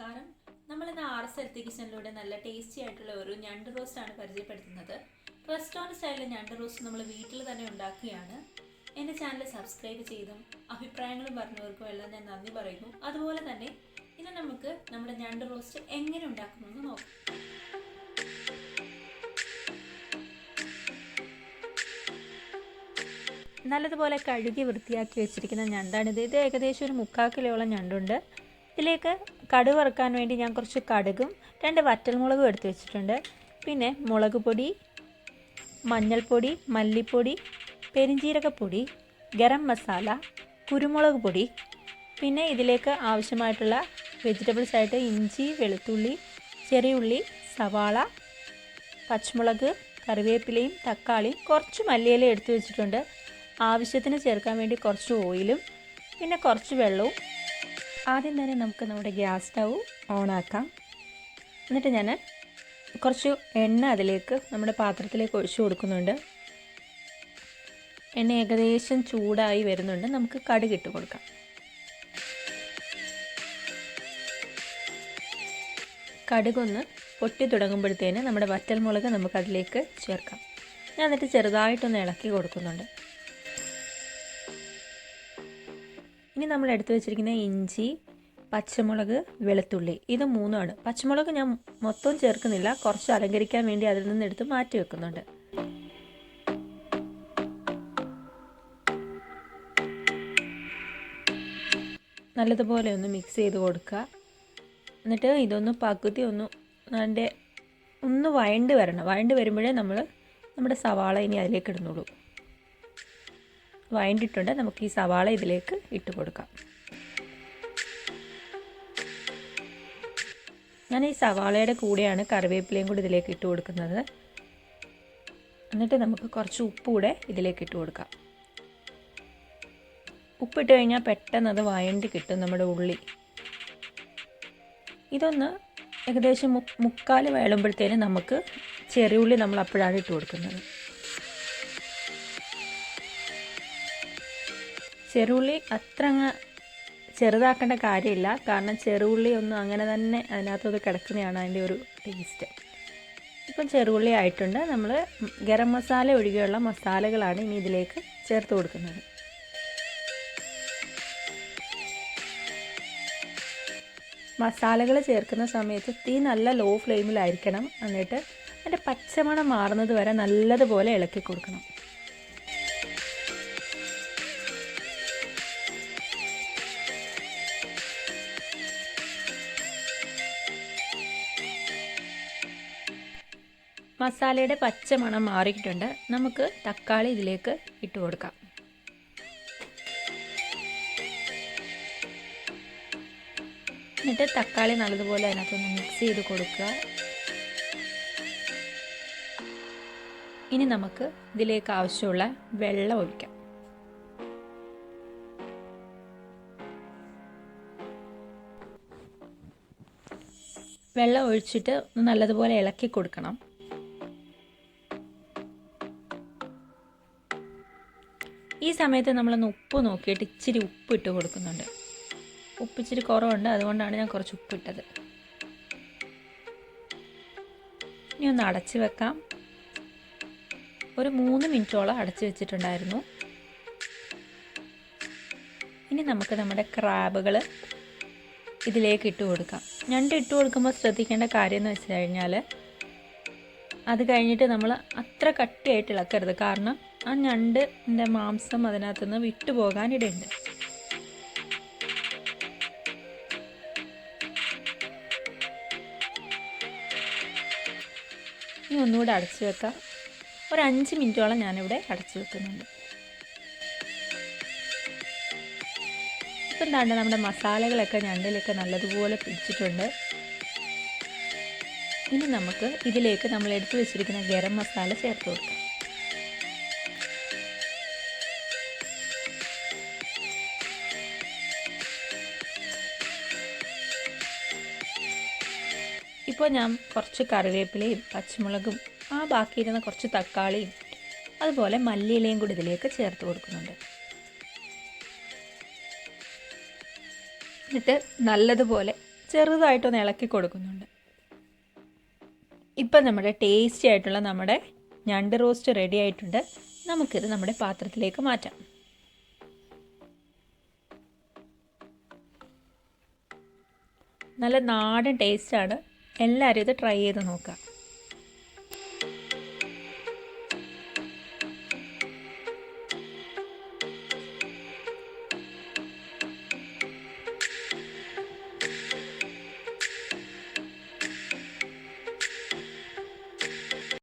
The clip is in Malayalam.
നമസ്കാരം. നമ്മൾ ഇന്ന് ആർ എസ് എൽത്തി കിച്ചണിലൂടെ നല്ല ടേസ്റ്റി ആയിട്ടുള്ള ഒരു ഞണ്ട് റോസ്റ്റ് ആണ് പരിചയപ്പെടുത്തുന്നത്. റെസ്റ്റോറന്റ് സ്റ്റൈലിൽ ഞണ്ട് റോസ്റ്റ് നമ്മൾ വീട്ടിൽ തന്നെ ഉണ്ടാക്കുകയാണ്. എന്റെ ചാനൽ സബ്സ്ക്രൈബ് ചെയ്തും അഭിപ്രായങ്ങളും പറഞ്ഞവർക്കും എല്ലാം ഞാൻ നന്ദി പറയുന്നു. അതുപോലെ തന്നെ ഇന്ന് നമുക്ക് നമ്മുടെ ഞണ്ട് റോസ്റ്റ് എങ്ങനെ ഉണ്ടാക്കുമെന്ന് നോക്കാം. നല്ലതുപോലെ കഴുകി വൃത്തിയാക്കി വെച്ചിരിക്കുന്ന ഞണ്ടാണിത്. ഇത് ഏകദേശം ഒരു മുക്കാൽ കിലോളം ഞണ്ടുണ്ട്. ഇതിലേക്ക് കടുക് വറുക്കാൻ വേണ്ടി ഞാൻ കുറച്ച് കടുകും രണ്ട് വറ്റൽമുളകും എടുത്തു വെച്ചിട്ടുണ്ട്. പിന്നെ മുളക് പൊടി മഞ്ഞൾപ്പൊടി മല്ലിപ്പൊടി പെരിഞ്ജീരകപ്പൊടി ഗരം മസാല കുരുമുളക് പൊടി പിന്നെ ഇതിലേക്ക് ആവശ്യമായിട്ടുള്ള വെജിറ്റബിൾസ് ആയിട്ട് ഇഞ്ചി വെളുത്തുള്ളി ചെറിയ ഉള്ളി സവാള പച്ചമുളക് കറിവേപ്പിലയും തക്കാളിയും കുറച്ച് മല്ലിയിലയും എടുത്തു വെച്ചിട്ടുണ്ട്. ആവശ്യത്തിന് ചേർക്കാൻ വേണ്ടി കുറച്ച് ഓയിലും പിന്നെ കുറച്ച് വെള്ളവും ആദ്യം തന്നെ നമുക്ക് നമ്മുടെ ഗ്യാസ് സ്റ്റൗ ഓണാക്കാം. എന്നിട്ട് ഞാൻ കുറച്ച് എണ്ണ അതിലേക്ക് നമ്മുടെ പാത്രത്തിലേക്ക് ഒഴിച്ചു കൊടുക്കുന്നുണ്ട്. എണ്ണ ഏകദേശം ചൂടായി വരുന്നുണ്ട്. നമുക്ക് കടുക് ഇട്ട് കൊടുക്കാം. കടുകൊന്ന് പൊട്ടി തുടങ്ങുമ്പോഴത്തേന് നമ്മുടെ വറ്റൽമുളക് നമുക്ക് അതിലേക്ക് ചേർക്കാം. ഞാൻ എന്നിട്ട് ചെറുതായിട്ടൊന്ന് ഇളക്കി കൊടുക്കുന്നുണ്ട്. ഇനി നമ്മൾ എടുത്തു വെച്ചിരിക്കുന്ന ഇഞ്ചി പച്ചമുളക് വെളുത്തുള്ളി. ഇത് മൂന്നുമാണ് പച്ചമുളക് ഞാൻ മൊത്തം ചേർക്കുന്നില്ല. കുറച്ച് അലങ്കരിക്കാൻ വേണ്ടി അതിൽ നിന്ന് എടുത്ത് മാറ്റി വെക്കുന്നുണ്ട്. നല്ലതുപോലെ ഒന്ന് മിക്സ് ചെയ്ത് കൊടുക്കുക. എന്നിട്ട് ഇതൊന്ന് പകുതി ഒന്ന് അതിന്റെ ഒന്ന് വഴണ്ട് വരണം. വഴണ്ട് വരുമ്പോഴേ നമ്മൾ നമ്മുടെ സവാള ഇനി അതിലേക്ക് ഇടുന്നുള്ളൂ. വഴണ്ടിട്ടുണ്ട്. നമുക്ക് ഈ സവാള ഇതിലേക്ക് ഇട്ട് കൊടുക്കാം. ഞാൻ ഈ സവാളയുടെ കൂടെയാണ് കറിവേപ്പിലയും കൂടി ഇതിലേക്ക് ഇട്ട് കൊടുക്കുന്നത്. എന്നിട്ട് നമുക്ക് കുറച്ച് ഉപ്പ് കൂടെ ഇതിലേക്ക് ഇട്ട് കൊടുക്കാം. ഉപ്പിട്ട് കഴിഞ്ഞാൽ പെട്ടെന്ന് അത് വയണ്ടി കിട്ടും നമ്മുടെ ഉള്ളി. ഇതൊന്ന് ഏകദേശം മു മുക്കാൽ വേളുമ്പോഴത്തേനും നമുക്ക് ചെറിയുള്ളി നമ്മൾ അപ്പോഴാണ് ഇട്ട് കൊടുക്കുന്നത്. ചെറുള്ളി അത്ര ചെറുതാക്കേണ്ട കാര്യമില്ല. കാരണം ചെറുള്ളി ഒന്നും അങ്ങനെ തന്നെ അതിനകത്തത് കിടക്കുന്നതാണ് അതിന്റെ ഒരു ടേസ്റ്റ് ഇപ്പം ചെറുള്ളി ആയിട്ടുണ്ട്. നമ്മൾ ഗരം മസാല ഒഴികെയുള്ള മസാലകളാണ് ഇനി ഇതിലേക്ക് ചേർത്ത് കൊടുക്കുന്നത്. മസാലകൾ ചേർക്കുന്ന സമയത്ത് തീ നല്ല ലോ ഫ്ലെയിമിലായിരിക്കണം. എന്നിട്ട് അതിന്റെ പച്ചമണം മാറുന്നത് വരെ നല്ലതുപോലെ ഇളക്കി കൊടുക്കണം. മസാലയുടെ പച്ചമണം മാറിയിട്ടുണ്ട്. നമുക്ക് തക്കാളി ഇതിലേക്ക് ഇട്ട് കൊടുക്കാം. എന്നിട്ട് തക്കാളി നല്ലതുപോലെ അതിനകത്തൊന്ന് മിക്സ് ചെയ്ത് കൊടുക്കുക. ഇനി നമുക്ക് ഇതിലേക്ക് ആവശ്യമുള്ള വെള്ളം ഒഴിക്കാം. വെള്ളം ഒഴിച്ചിട്ട് നല്ലതുപോലെ ഇളക്കി കൊടുക്കണം. ഈ സമയത്ത് നമ്മളൊന്ന് ഉപ്പ് നോക്കിയിട്ട് ഇച്ചിരി ഉപ്പ് ഇട്ട് കൊടുക്കുന്നുണ്ട്. ഉപ്പ് ഇച്ചിരി കുറവുണ്ട് അതുകൊണ്ടാണ് ഞാൻ കുറച്ച് ഉപ്പ് ഇട്ടത്. ഇനി ഒന്ന് അടച്ച് വെക്കാം. ഒരു മൂന്ന് മിനിറ്റോളം അടച്ച് വെച്ചിട്ടുണ്ടായിരുന്നു. ഇനി നമുക്ക് നമ്മുടെ ക്രാബുകൾ ഇതിലേക്ക് ഇട്ട് കൊടുക്കാം. ഞണ്ട് ഇട്ട് കൊടുക്കുമ്പോൾ ശ്രദ്ധിക്കേണ്ട കാര്യം എന്ന് വെച്ച് കഴിഞ്ഞാൽ അത് കഴിഞ്ഞിട്ട് നമ്മൾ അത്ര കട്ടിയായിട്ട് ഇളക്കരുത്. കാരണം ആ ഞണ്ടിന്റെ മാംസം അതിനകത്തുനിന്ന് വിട്ടുപോകാനിടയുണ്ട് ഇനി ഒന്നുകൂടെ അടച്ചു വെക്കാം. ഒരു അഞ്ച് മിനിറ്റോളം ഞാനിവിടെ അടച്ചു വെക്കുന്നുണ്ട്. ഇപ്പം എന്താണ്ട് നമ്മുടെ മസാലകളൊക്കെ ഞണ്ടിലൊക്കെ നല്ലതുപോലെ പിടിച്ചിട്ടുണ്ട്. ഇനി നമുക്ക് ഇതിലേക്ക് നമ്മൾ എടുത്തു വെച്ചിരിക്കുന്ന ഗരം മസാല ചേർത്ത് കൊടുക്കാം. ഇപ്പോൾ ഞാൻ കുറച്ച് കറിവേപ്പിലയും പച്ചമുളകും ആ ബാക്കിയിരുന്ന കുറച്ച് തക്കാളിയും അതുപോലെ മല്ലിയിലയും കൂടി ഇതിലേക്ക് ചേർത്ത് കൊടുക്കുന്നുണ്ട്. എന്നിട്ട് നല്ലതുപോലെ ചെറുതായിട്ടൊന്ന് ഇളക്കി കൊടുക്കുന്നുണ്ട്. ഇപ്പം നമ്മുടെ ടേസ്റ്റി ആയിട്ടുള്ള നമ്മുടെ ഞണ്ട് റോസ്റ്റ് റെഡി ആയിട്ടുണ്ട്. നമുക്കിത് നമ്മുടെ പാത്രത്തിലേക്ക് മാറ്റാം. നല്ല നാടൻ ടേസ്റ്റാണ് എല്ലാവരും ഇത് ട്രൈ ചെയ്ത് നോക്കാം